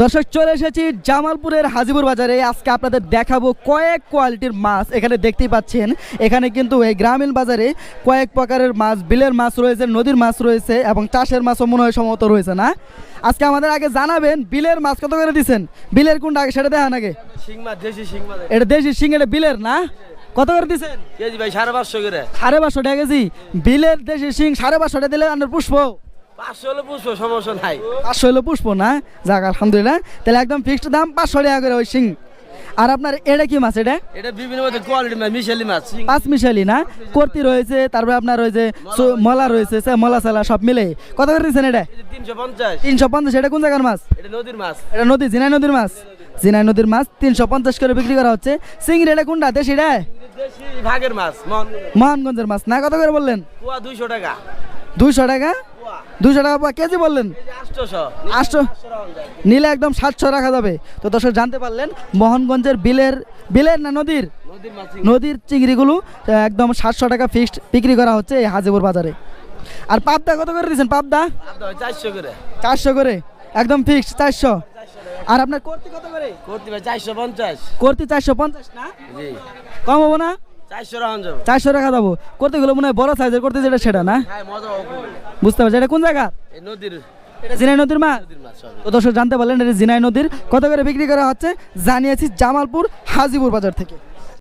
দর্শক চলে এসেছি জামালপুরের হাজিপুর বাজারে। আজকে আপনাদের দেখাবো কয়েক কোয়ালিটির মাছ। এখানে দেখতেই পাচ্ছেন এখানে কিন্তু এই গ্রামীণ বাজারে কয়েক প্রকারের মাছ বিলের মাছ রয়েছে নদীর মাছ রয়েছে এবং চাষের মাছও মনে হয় সম্ভবত রয়েছে না। আজকে আমাদের আগে জানাবেন বিলের মাছ কত করে দিচ্ছেন বিলের কোনটা আগে সেটা দেখান আগে। এটা দেশি শিং এটা বিলের না? কত করে দিচ্ছেন কেজি ভাই সাড়ে পাঁচশো করে। সাড়ে পাঁচশো টাকা কেজি। বিলের দেশি শিং সাড়ে পাঁচশো টাকা দিলে আপনার পুষ্প। পাঁচশো হলে বুঝব সমস্যা নাই। পাঁচশো হলো পুষ্প না? যাক আলহামদুলিল্লাহ। তাহলে একদম ফিক্সড দাম পাঁচশো টাকা করে ওই শিং। আর আপনার এটা কি মাছ এটা? এটা বিভিন্ন কোয়ালিটি মাছ মিশালি মাছ। পাঁচ মিশালি না? কর্তি রয়েছে তারপরে আপনার সো- মলা রয়েছে সে মলা সালা সব মিলে। কত করে দিচ্ছেন এটা? তিনশো পঞ্চাশ। তিনশো পঞ্চাশ এটা কোন জায়গার মাছ? এটা নদীর মাছ। এটা নদী জিনাই নদীর মাছ। জিনাই নদীর মাছ তিনশো পঞ্চাশ করে বিক্রি করা হচ্ছে। চিংড়ি এটা কোনটা দেশি এটা? ভাগের মাছ মোহনগঞ্জের মাছ। না কত করে বললেন? দুইশো টাকা। দুইশো টাকা? দুইশো টাকা পাওয়া কেজি বললেন? আটশো। নিলে একদম সাতশো রাখা যাবে। তো দর্শক জানতে পারলেন মোহনগঞ্জের বিলের বিলের না নদীর? নদীর চিংড়িগুলো একদম সাতশো টাকা ফিক্সড বিক্রি করা হচ্ছে এই হাজিপুর বাজারে। আর পাবদা কত করে দিচ্ছেন পাবদা? চারশো করে। চারশো করে? একদম ফিক্সড চারশো। আর আপনার কর্তি কত করে? করতে চারশো পঞ্চাশ। কর্তি চারশো পঞ্চাশ না? কম হব না? চারশো টাকা দেবো। করতেগুলো মনে হয় বড় সাইজের করতে যেটা সেটা না? হ্যাঁ। বুঝতে পারছি। এটা কোন জায়গা? নদীর। এটা জিনাই নদীর মাছ তো দর্শক জানতে পারলেন এটা জিনাই নদীর। কত করে বিক্রি করা হচ্ছে? জানিয়েছি জামালপুর হাজিপুর বাজার থেকে।